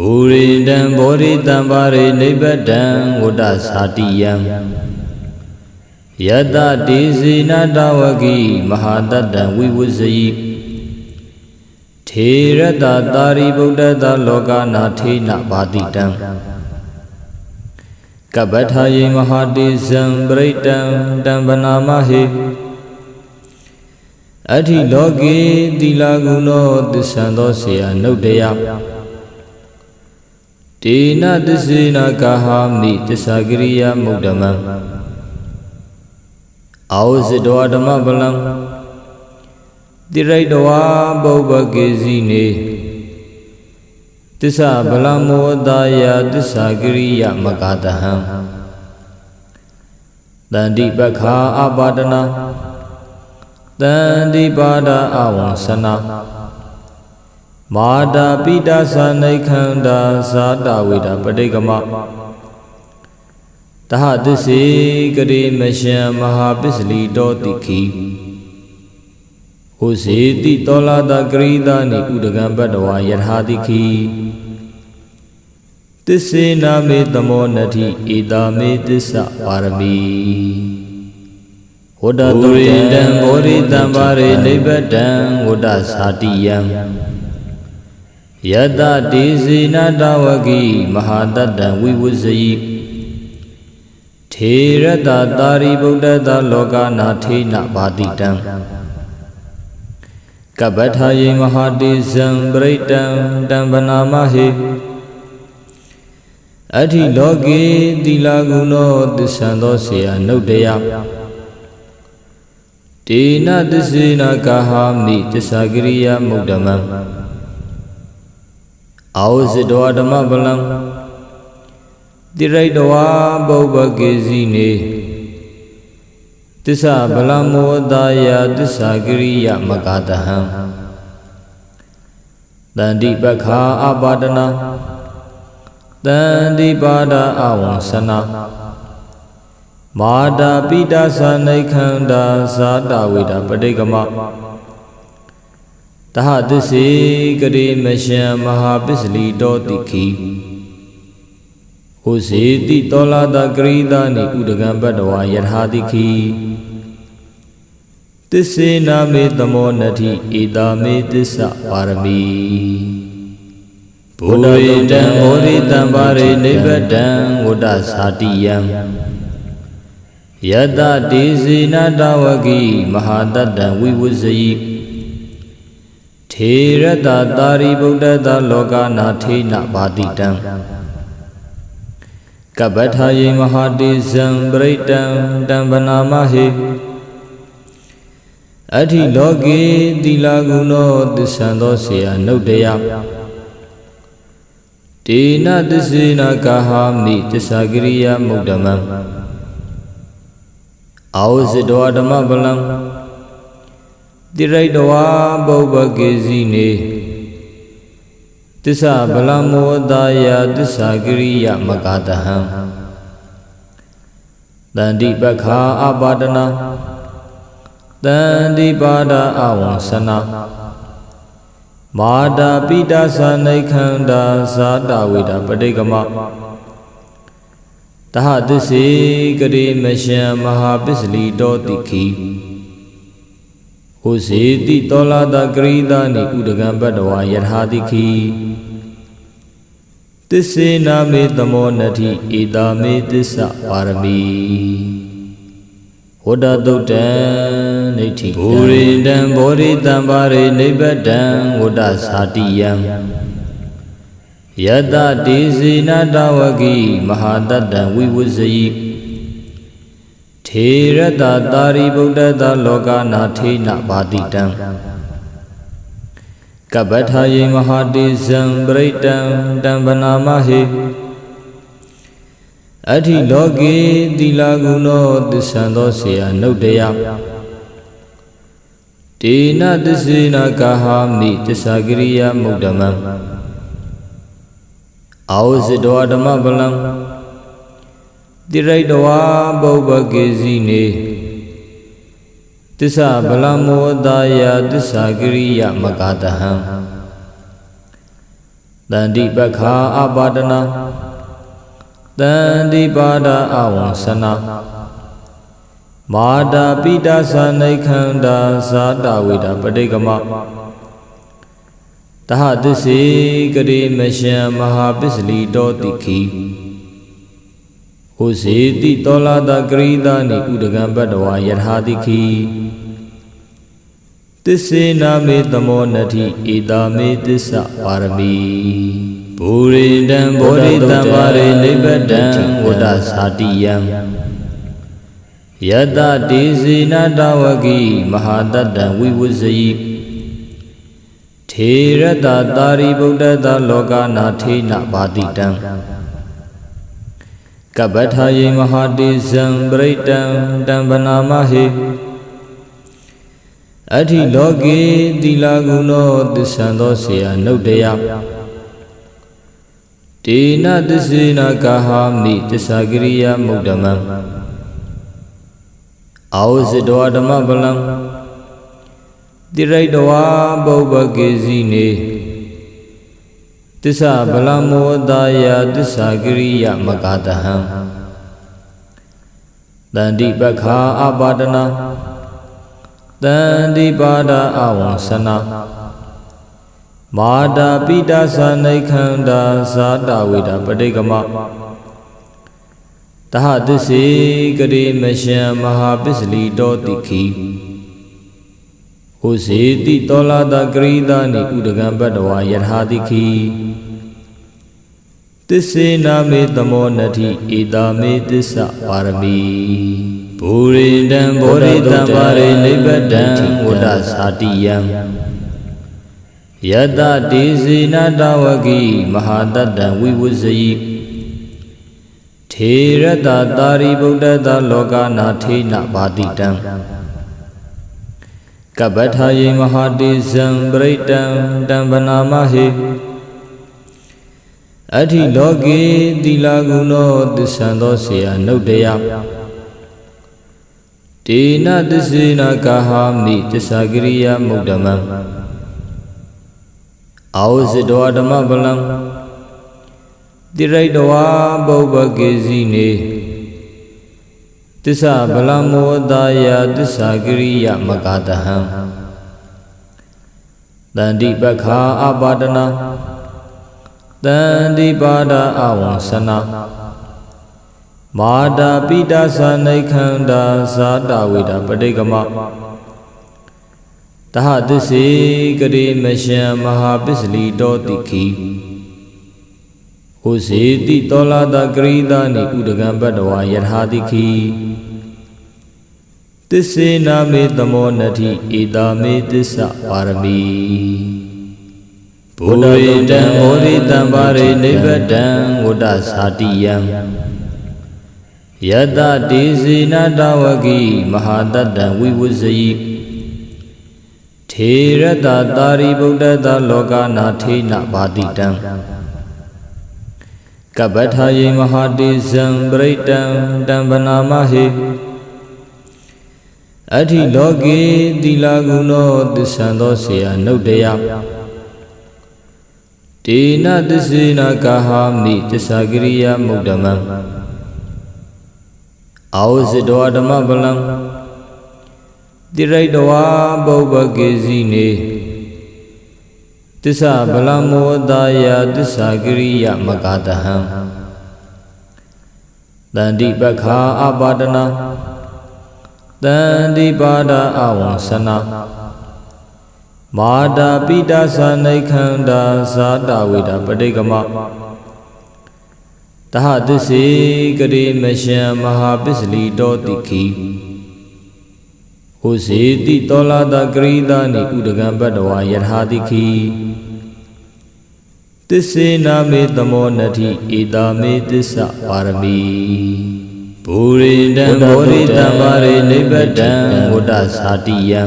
ဘူရိတံဘောရိတံပါရိနိဗ္ဗတံဝတ္တသာတိယံယတတိစီနာတဝကိမဟာတတ္တံဝိဝဇယိထေရတတာရိဗုဒ္ဓတလောကနာထေနဘာတိတံကပ္ပထာယေမဟာတိဇံပရိတံတံဗနာမဟေအဋ္ဌိလောကေသီလကုဏောသစ္ဆံသောဆေယနုတ်တယ တေနသစ္စေနကာဟာမိသစ္စာကရိယာမုဒ္ဓမံအာဝဇတောဓမ္မပလံတိရိတဝါပုပ္ပကေစီနေသစ္စာဗလမောတာယသစ္စာကရိယာမကတဟံတန္တိပခာအပါဒနာတန္တိပါဒအဝံဆနာ မာတာပိတာသနိခန္ဓာသာတဝေဒပဋိကမတဟသစ္စေကတိမရှံမဟာပစ္စလီတောတိခိဟိုစေတိတောလာတကရိတာနိဥဒကံပတ္တဝါယထာတိခိသစ္စေနာမေသမောနတိဧတာမေသစ္စာပါရမီဝတ္တတုရိတံဘောရိတံပါရိနိဗ္ဗတံဝတ္တသာတိယံ ယတတိစီနာတဝကိမဟာတတ္တံဝိဝဇယိထေရတတာရိဗုဒ္ဓတလောကနာထေနဘာတိတံကပ္ပထာယေမဟာတိဇံပရိတံတံဗနာမဟေအဋ္ဌိလောကေသီလကုဏောသစ္ဆံသောဆေယနုတ်တယတေနသစ္စေနကာဟာမိသစ္စာကရိယာမုဒ္ဓမံ အာဝဇတောဓမ္မပလံတိရိတဝါပုပ္ပကေစီနေသစ္စာဗလမောတာယသစ္စာကရိယာမကတဟံတန္တိပခာအပါဒနာတန္တိပါဒအဝံဆနာမာတာပိတာသနိခန္ဓာသာတဝေဒပဋိကမ တဟသစ္စေကတိမရှံမဟာပစ္စလီတောတိခိဟိုစေတိတောလာတကရိတာနိဥဒကံပတ္တဝါယထာတိခိသစ္စေနာမေသမောနတိဧတာမေသစ္စာပါရမီဘုဒ္ဓယေတံဘောရိတံပါရိနိဗ္ဗတံဝတ္တသာတိယံယတတိစီနာတဝကိမဟာတတ္တံဝိဝဇယိ ထေရတတာရိဗုဒ္ဓတလောကနာထေနဘာတိတံကပ္ပထာယေမဟာတိဇံပရိတံတံဗနာမဟေအဋ္ဌိလောကေသီလကုဏောသစ္ဆံသောဆေယနုတ်တယတေနသစ္စေနကာဟာမိသစ္စာကရိယာမုဒ္ဓမံအာဝဇတောဓမ္မပလံ တိရိတဝါပုပ္ပကေစီနေသစ္စာဗလမောတာယသစ္စာကရိယာမကတဟံတန္တိပခာအပါဒနာတန္တိပါဒအဝံဆနာမာတာပိတာသနိခန္ဓာသာတဝေဒပဋိကမတဟသစ္စေကတိမရှံမဟာပစ္စလီတောတိခိ ဟိုစေတိတောလာတကရိတာနိဥဒကံပတ္တဝါယထာတိခိသစ္စေနာမေသမောနတိဧတာမေသစ္စာပါရမီဝဒတုတ်တံနေဋ္ဌိဘူရိတံဘောရိတံပါရိနိဗ္ဗတံဝဒသာတိယံယတတိစီနာတဝကိမဟာတတ္တံဝိဝဇယိ ထေရတတာရိဗုဒ္ဓတလောကနာထေနဘာတိတံကပ္ပထာယေမဟာတိဇံပရိတံတံဗနာမဟေအဋ္ဌိလောကေသီလကုဏောသစ္ဆံသောဆေယနုတ်တယတေနသစ္စေနကာဟာမိသစ္စာကရိယာမုဒ္ဓမံအာဝဇတောဓမ္မပလံ တိရိတဝါပုပ္ပကေစီနေသစ္စာဗလမောတာယသစ္စာကရိယာမကတဟံတတန္တိပခာအပါဒနာတန္တိပါဒအဝံစနာမာတာပိတာသနိခန္ဓာသာတဝိတာပဋိကမတဟသစ္စေကတိမရှံမဟာပစ္စလီတောတိခိ ဟိုစေတိတောလာတာကရိတာနိဥဒကံပတ္တဝါယထာတိခိသစ္စေနာမေသမောနတိဧတာမေသစ္စာပါရမီဘူရိတံဘောဓိတံပါရိနိဗ္ဗတံဝတ္တသာတိယံယတတိစေနတဝကိမဟာတတ္တံဝိဝဇယိထေရတတာရိဗုဒ္ဓတလောကနာထေနဘာတိတံ ကပ္ပထာယေမဟာတိဇံပရိတံတံဗနာမဟေအဋ္ဌိလောကေသီလာကုနောသစ္ဆံသောဆေယနုတ်တယတေနသစ္စေနကာဟာမိသစ္စာကရိယာမုဒ္ဓမံအာဝဇတောဓမ္မပလံတိရိတဝါပုပ္ပကေစီနေ သစ္စာဗလမောတာယသစ္စာကရိယာမကတဟံတန္တိပခာအပါဒနာတန္တိပါဒအဝံစနာမာတာပိတာသနိခန္ဓာသာတဝိတာပဋိကမတဟသစ္စေကတိမရှံမဟာပစ္စလီတောတိခိ ဟိုစေတိတောလာတာကရိတာနိဥဒကံပတ္တဝါယထာတိခိသစ္စေနာမေသမောနတိဧတာမေသစ္စာပါရမီဘူရိတံဘောရိတံပါရိနိဗ္ဗတံဝတ္တသာတိယံယတတိစေနတဝကိမဟာတတ္တံဝိဝဇယိထေရတတာရိဗုဒ္ဓတလောကနာထေနဘာတိတံ ကပ္ပထာယေမဟာတိဇံပရိတံတံဗနာမဟေအဋ္ဌိလောကေသီလာကုနောသစ္ဆံသောဆေယနုတ်တယတေနသစ္စေနကာဟာမိသစ္စာကရိယာမုဒ္ဓမံအာဝဇတောဓမ္မပလံတိရိတဝါပုပ္ပကေစီနေ သစ္စာဗလမောတာယသစ္စာကရိယာမကတဟံတန္တိပခာအပါဒနာတန္တိပါဒအဝံစနာမာတာပိတာသနိခန္ဓာသာတဝိတာပဋိကမတဟသစ္စေကတိမရှံမဟာပစ္စလီတောတိခိဟိုစေတိတောလာတာကရိတာနိဥဒကံပတ္တဝါယထာတိခိ သစ္စေနာမေသမောနတိဧတာမေသစ္စာပါရမီဘုဒ္ဓရိတံဩရိတံပါရိနိဗ္ဗတံဝတ္တသာတိယံယတတိစေနတဝကိမဟာတတံဝိဝဇယိထေရတတာရိဗုဒ္ဓတလောကနာထေနဘာတိတံကပ္ပထာယေမဟာတိဇံပရိတံတံဗနာမဟေ အဋ္ဌိလောကေသီလာကုနောသစ္ဆံသောဆေယနုတ်တယတေနသစ္စေနကာဟာမိသစ္စာကရိယာမုဒ္ဓမံအာဝဇတောဓမ္မပလံတိရိတဝါပုပ္ပကေစီနေသစ္စာဗလမောတာယသစ္စာကရိယာမကတဟံတန္တိပခာအပါဒနာ တန္တိပါဒအဝံစနာမာတာပိတာသနိခန္ဓာသာတဝိတာပဋိကမတဟသစ္စေကတိမရှံမဟာပစ္စလီတောတိခိဟိုစေတိတောလာတာကရိတာနိဥဒကံပတ္တဝါယထာတိခိသစ္စေနာမေသမောနတိဧတာမေသစ္စာပါရမီ ဘူရိတံဘောရိတံပါရိနိဗ္ဗတံဝတ္တသာတိယံ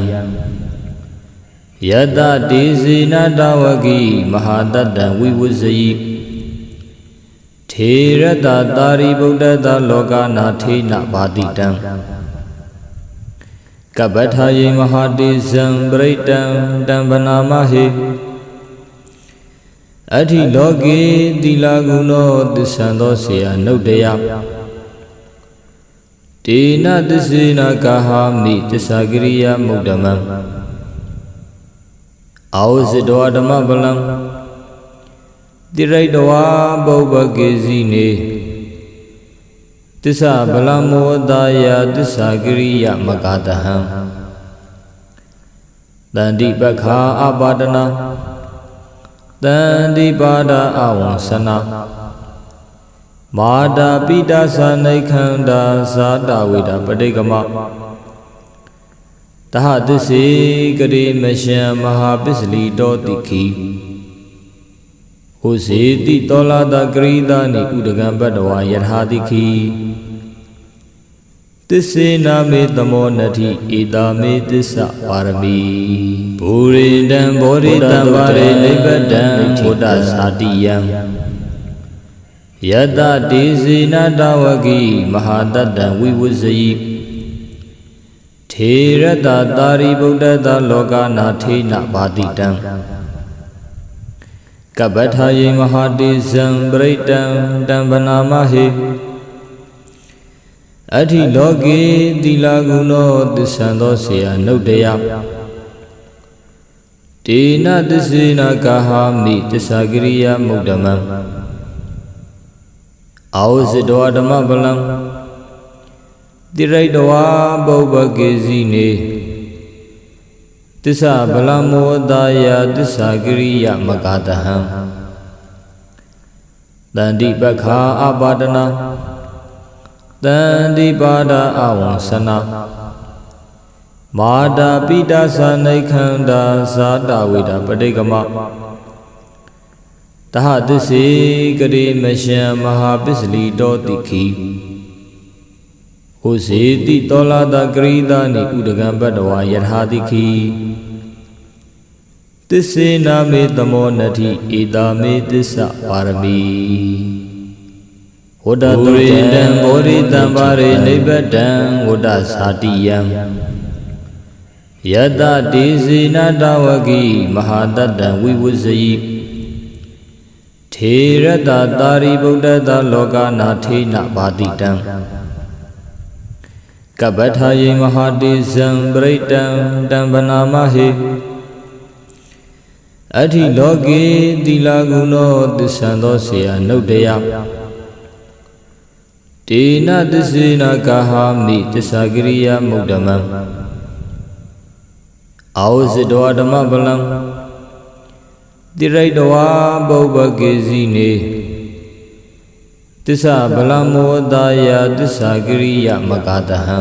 ယတတိစေနတဝကိမဟာတတံဝိဝဇယိထေရတတာရိဗုဒ္ဓတလောကနာထေနဘာတိတံကပ္ပထာယေမဟာတိဇံပရိတံတံဗနာမဟေအဋ္ဌိလောကေသီလကုနောသစ္ဆံသောဆေယနုတ်တယ တေနသစ္စေနာကာဟာမိသစ္စာကရိယာမုဒ္ဓမံအာဝဇတောဓမ္မပလံတိရိတဝါပုပ္ပကေစီနေသစ္စာဗလမောတာယသစ္စာကရိယမကတဟံတန္တိပခာအပါဒနာတန္တိပါဒအဝံဆနာ မာတာပိတာသနိခန္ဓာသာတဝိတာပဋိကမတဟသစ္စေကတိမရှံမဟာပစ္စလီတောတိခိဟိုစေတိတောလာတကရိတာနိဥဒကံပတ္တဝါယထာတိခိသစ္စေနာမေသမောနတိဧတာမေသစ္စာပါရမီဘူရိတံဘောရိတံပါရိနိဗ္ဗတံဘုဒ္ဓသာတိယံ ယတတေစေနတဝကိမဟာတတံဝိဝဇယိထေရတတာရိဗုဒ္ဓတလောကနာထေနဘာတိတံကပ္ပထာယေမဟာတေဇံပရိတံတံဗနာမဟေအဋ္ဌိလောကေသီလကုနောသစ္ဆံသောဆေယနုတ်တယတေနသစ္စေနာကာဟာမိသစ္စာကရိယာမုဒ္ဓမံ အာဝဇတောဓမ္မပလံတိရိတဝါပုပ္ပကေစီနေသစ္စာဗလမောတာယသစ္စာကရိယမကတဟံတန္တိပခာအပါဒနာတန္တိပါဒအဝံဆနာမာတာပိတာသနိခန္ဓာသာတဝိတာပဋိကမ တဟသစ္စေကတိမရှံမဟာပစ္စလီတောတိခိဟိုစေတိတောလာတကရိတာနိဥဒကံပတ္တဝါယထာတိခိသစ္စေနာမေသမောနတိဧတာမေသစ္စာပါရမီဝဒတုရိတံဘောရိတံပါရိနိဗ္ဗတံဝဒသာတိယံယတတေစေနတဝကိမဟာတတံဝိဝဇယိ ထေရတတာရိဗုဒ္ဓတလောကနာထေနဘာတိတံကပ္ပထာယေမဟာတေဇံပရိတံတံဗနာမဟေအဋ္ဌိလောကေသီလကုနောသစ္ဆံသောဆေယနုတ်တယတေနသစ္စေနာကာဟာမိသစ္စာကရိယာမုဒ္ဓမံအာဝဇတောဓမ္မပလံ တိရိတဝါပုပ္ပကေစီနေသစ္စာဗလမောတာယသစ္စာကရိယမကတဟံ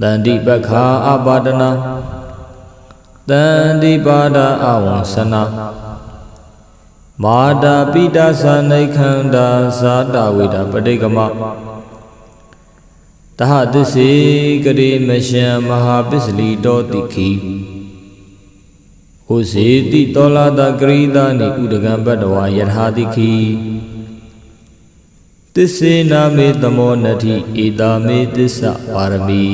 တန္တိပခာအပါဒနာတန္တိပါဒအဝံဆနာမာတာပိတာသနိခန္ဓာသာတဝိတာပဋိကမတဟသစ္စေကတိမရှံမဟာပစ္စလီတောတိခိ ဟိုစေတိတောလာတကရိတာနိဥဒကံပတ္တဝါယထာတိခိသစ္စေနာမေသမောနတိဧတာမေသစ္စာပါရမီ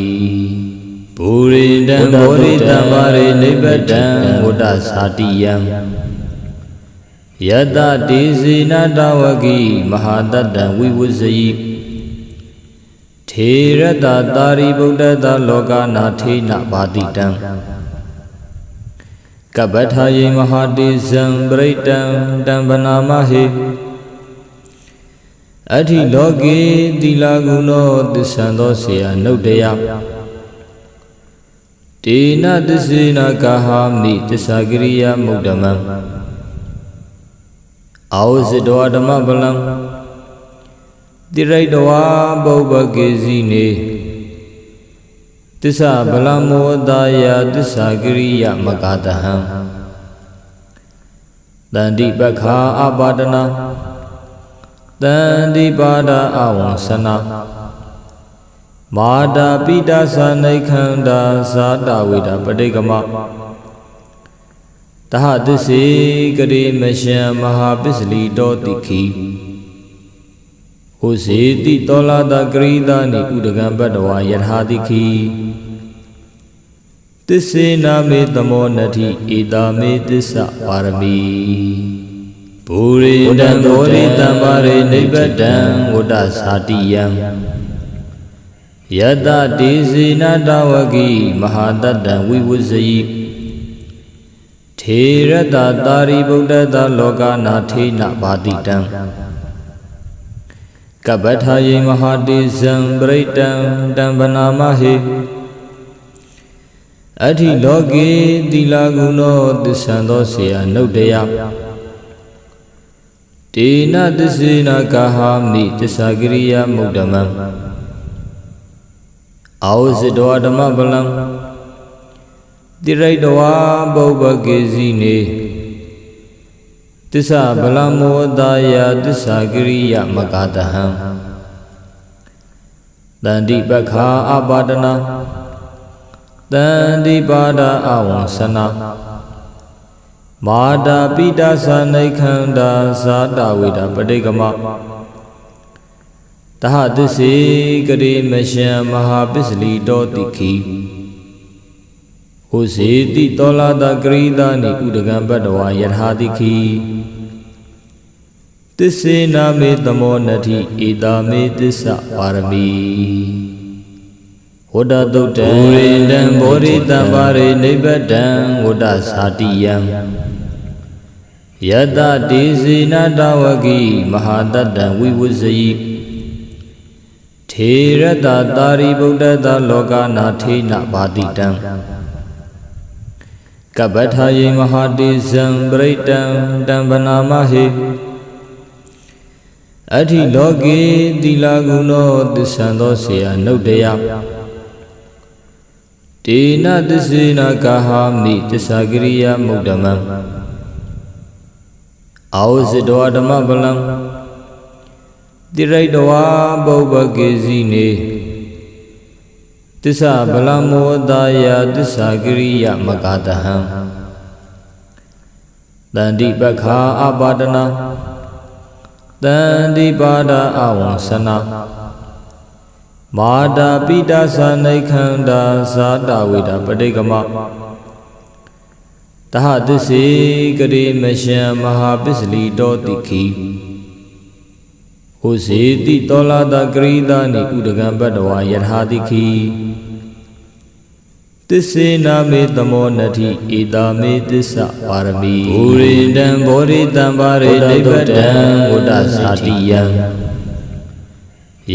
ဘူရိတံဘောရိတံပါရိနိဗ္ဗတံဝတ္တသာတိယံယတတေစေနတဝကိမဟာတတံဝိဝဇယိထေရတတာရိဗုဒ္ဓတလောကနာထေနဘာတိတံ ကပ္ပထာယေမဟာတေဇံပရိတံတံဗနာမဟေအဋ္ဌိလောကေသီလကုနောသစ္ဆံသောဆေယနုတ်တယတေနသစ္စေနာကာဟာမိသစ္စာကရိယာမုဒ္ဓမံအာဝဇတောဓမ္မပလံတိရိတဝါပုပ္ပကေစီနေ သစ္စာဗလမောတာယသစ္စာကရိယမကတဟံတန္တိပခာအပါဒနာတန္တိပါဒအဝံဆနာမာတာပိတာသနိခန္ဓာသာတဝိတာပဋိကမတဟသစ္စေကတိမရှံမဟာပစ္စလီတောတိခိဟိုစေတိတောလာတကရိတာနိဥဒကံပတ္တဝါယထာတိခိ သသစ္စေနာမေသမောနတိဧတာမေသစ္စာပါရမီဘူရိတံဘောရိတံပါရိနိဗ္ဗတံဝတ္တသာတိယံယတတိစေနတဝဂိမဟာတတံဝိဝဇယိထေရတတာရိဗုဒ္ဓတလောကနာထေနဘာတိတံကပ္ပထာယေမဟာတိဇံပရိတံတံဗနာမဟေ အဋ္ဌိလောကေသီလာကုဏောသစ္ဆံသောဆေယနုတ်တယတေနသစ္စေနကာဟာမိသစ္စာကရိယာမုဒ္ဓမံအာဝဇတောဓမ္မပလံတိရိတဝါပုပ္ပကေစီနေသစ္စာဗလမောတာယသစ္စာကရိယမကတဟံတန္တိပခာအပါဒနာ တန္တိပါဒအဝံစနာမာတာပိတာသနိခန္ဓာသာတဝိတာပဋိကမတဟသစ္စေကတိမရှံမဟာပစ္စလီတောတိခိဟိုစေတိတောလာတကရိတာနိဥဒကံပတ္တဝါယထာတိခိသစ္စေနာမေသမောနတိဧတာမေသစ္စာပါရမီ ဝဒတုတ်တံဘူရိတံဘောရိတံပါရိနိဗ္ဗတံဝဒသာတိယံယတတိစေနတဝဂိမဟာတတံဝိဝဇယိထေရတတာရိဗုဒ္ဓတလောကနာထေနဘာတိတံကပ္ပထာယေမဟာတိဇံပရိတံတံဗနာမဟေအဋ္ဌိလောကေသီလာကုဏောသစ္ဆံသောဆေယနုတ်တယ တေနသစ္စေနကာဟာမိသစ္စာကရိယာမုဒ္ဓမံအာဝဇတောဓမ္မပလံတိရိတဝါပုပ္ပကေစီနေသစ္စာဗလမောတာယသစ္စာကရိယမကတဟံတန္တိပခာအပါဒနာတန္တိပါဒအဝံစနာ မာတာပိတာသနိခန္ဓာသာတဝိတာပဋိကမတဟသစ္စေကတိမရှံမဟာပစ္စလီတောတိခိဟိုစေတိတောလာတကရိတာနိဥဒကံပတ္တဝါယထာတိခိသစ္စေနာမေသမောနတိဧတာမေသစ္စာပါရမီဘူရိတံဘောရိတံပါရိနိဗ္ဗတံဝတ္တသာတိယံ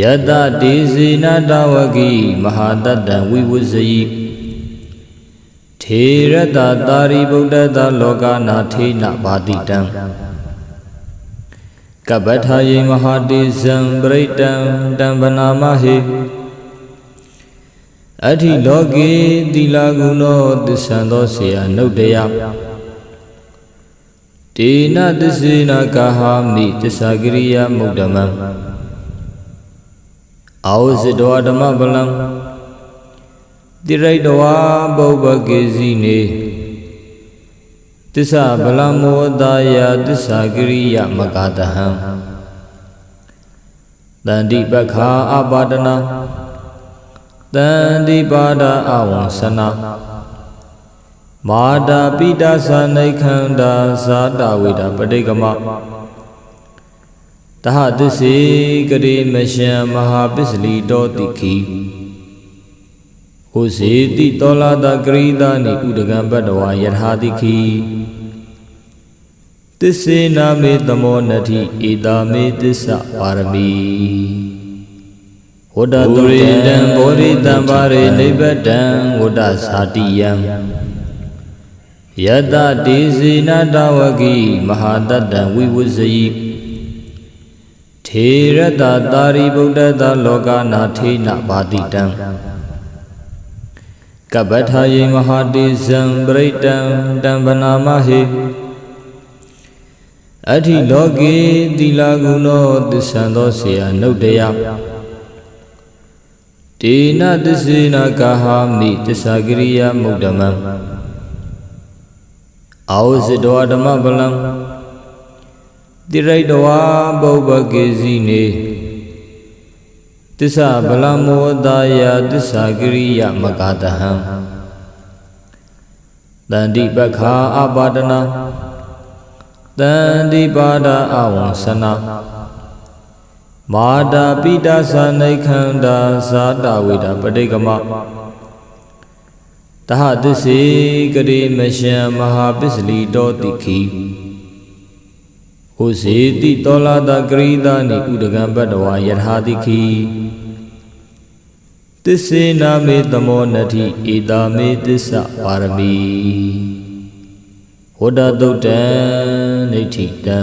ယတတိစေနတဝဂိမဟာတတံဝိဝဇယိထေရတတာရိဗုဒ္ဓတလောကနာထေနဘာတိတံကပ္ပထာယေမဟာတိဇံပရိတံတံဗနာမဟေအဋ္ဌိလောကေသီလာကုဏောသစ္ဆံသောဆေယနုတ်တယတေနသစ္စေနကာဟာမိသစ္စာကရိယာမုဒ္ဓမံ အာဝဇတောဓမ္မပလံတိရိတဝါပုပ္ပကေစီနေသစ္စာဗလမောတာယသစ္စာကရိယမကတဟံတန္တိပခာအပါဒနာတန္တိပါဒအဝံစနာမာတာပိတာသနိခန္ဓာသာတဝိတာပဋိကမ တဟသစ္စေကတိမရှံမဟာပစ္စလီတောတိခိဟိုစေတိတောလာတကရိတာနိဥဒကံပတ္တဝါယထာတိခိသစ္စေနာမေသမောနတိဧတာမေသစ္စာပါရမီဝတ္တတုရိတံဘောရိတံပါရိနိဗ္ဗတံဝတ္တသာတိယံယတတိစေနတဝဂိမဟာတတံဝိဝဇယိ ထေရတတာရိဗုဒ္ဓတလောကနာထေနဘာတိတံကပ္ပထာယေမဟာတိဇံပရိတံတံဗနာမဟေအဋ္ဌိလောကေသီလာကုဏောသစ္ဆံသောဆေယနုတ်တယတေနသစ္စေနကာဟာမိသစ္စာကရိယာမုဒ္ဓမံအာဝဇတောဓမ္မပလံ တိရိတဝါပုပ္ပကေစီနေသစ္စာဗလမောတာယသစ္စာကရိယမကတဟံတန္တိပခာအပါဒနာတန္တိပါဒအဝံဆနာမာတာပိတာသနိခန္ဓာသာတဝိတာပဋိကမတဟသစ္စေကတိမရှံမဟာပစ္စလီတောတိခိ ဥစေတိတောလာတဂရိတာနိဥဒကံပတ္တဝါယထာတိခိသစ္စေနာမေသမောနတိဧတာမေသစ္စာပါရမီဟောဒတုတ်တံနေဋ္ဌိတံ